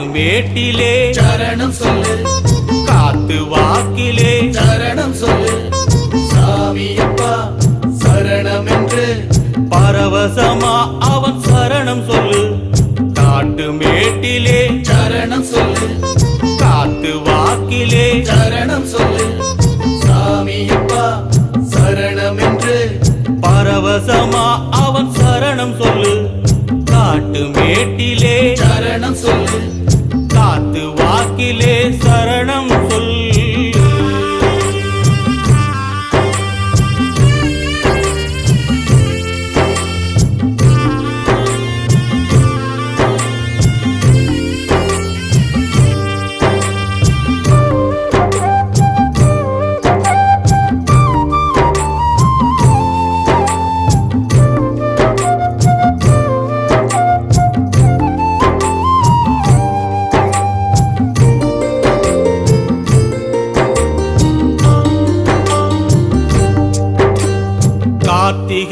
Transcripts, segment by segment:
மேட்டிலே. சரணம் சொல்லு. காத்து வாக்கிலே. சரணம் சொல்லு. சாமியப்பா சரணம் என்று பரவசமா அவன் சரணம் சொல்லு. காட்டு மேட்டிலே. சரணம் சொல்லு. காத்து வாக்கிலே. சரணம் சொல்லு. சாமியப்பா சரணம் என்று பரவசமா சரணம்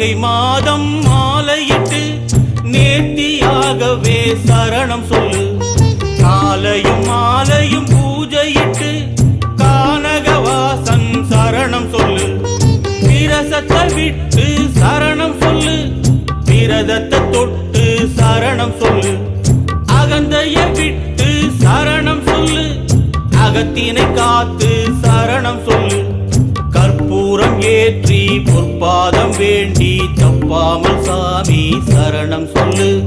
சொல்லு மாதம் மாலையிட்டு நேர்த்தியாகவே சரணம் சொல்லு. காலையும் மாலையும் பூஜையிட்டு கானகவாசன் சரணம் சொல்லு. விரசத்தை விட்டு சரணம் சொல்லு. விரதத்தை தொட்டு சரணம் சொல்லு. அகந்தைய விட்டு சரணம் சொல்லு. அகத்தினை காத்து சரணம் சொல்லு. ஏற்றி பொற்பாதம் வேண்டி தப்பாமல் சாமி சரணம் சொல்லு.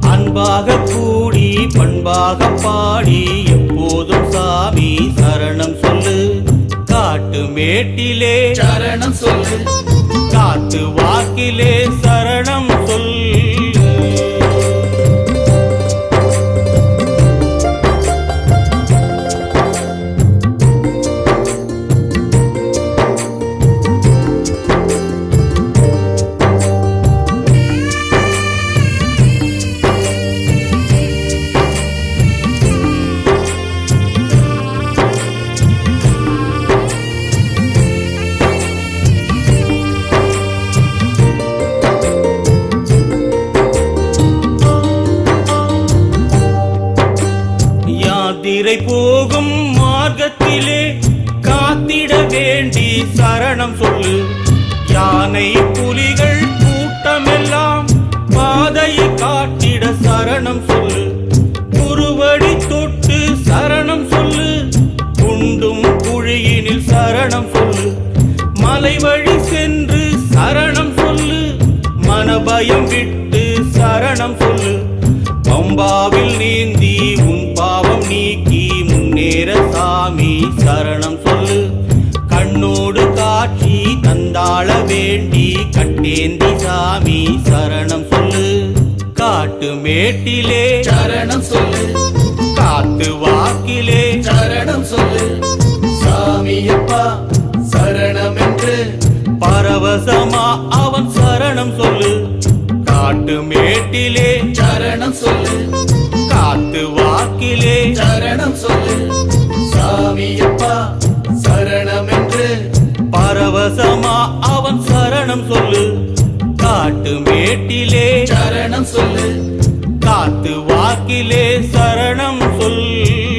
அன்பாக கூடி பண்பாக பாடி எப்போதும் சாமி சரணம் சொல்லு. காட்டு மேட்டிலே சரணம் சொல்லு. காத்து வாக்கிலே சரணம் காத்திட வேண்டி சரணம் சொல்லு யானை புலிகள் கூட்டமெல்லாம் பாதையை காட்டிட சரணம் சொல்லு குருவடி தொட்டு சரணம் சொல்லு குண்டும் குழியினில் சரணம் சொல்லு மலை வழி சென்று சரணம் சொல்லு மனபயம் விட்டு சரணம் சொல்லு பம்பாவில் நீந்தி உன் பாவம் நீக்கி முன்னேற சாமி சரணம் தந்தாள வேண்டி கட்டேந்தி சாமி சரணம் சொல்லு. காட்டு மேட்டிலே. சரணம் சொல்லு. காத்து வாக்கிலே. சரணம் சொல்லு. சாமியப்பா சரணம் என்று பரவசமா அவன் சரணம் சொல்லு. காட்டு மேட்டிலே. சரணம் சொல்லு. காத்து வாக்கிலே. சரணம் சொல்லு. சாமியப்பா சரணம் என்று பரவசமா சரணம் சரணம் சொல்.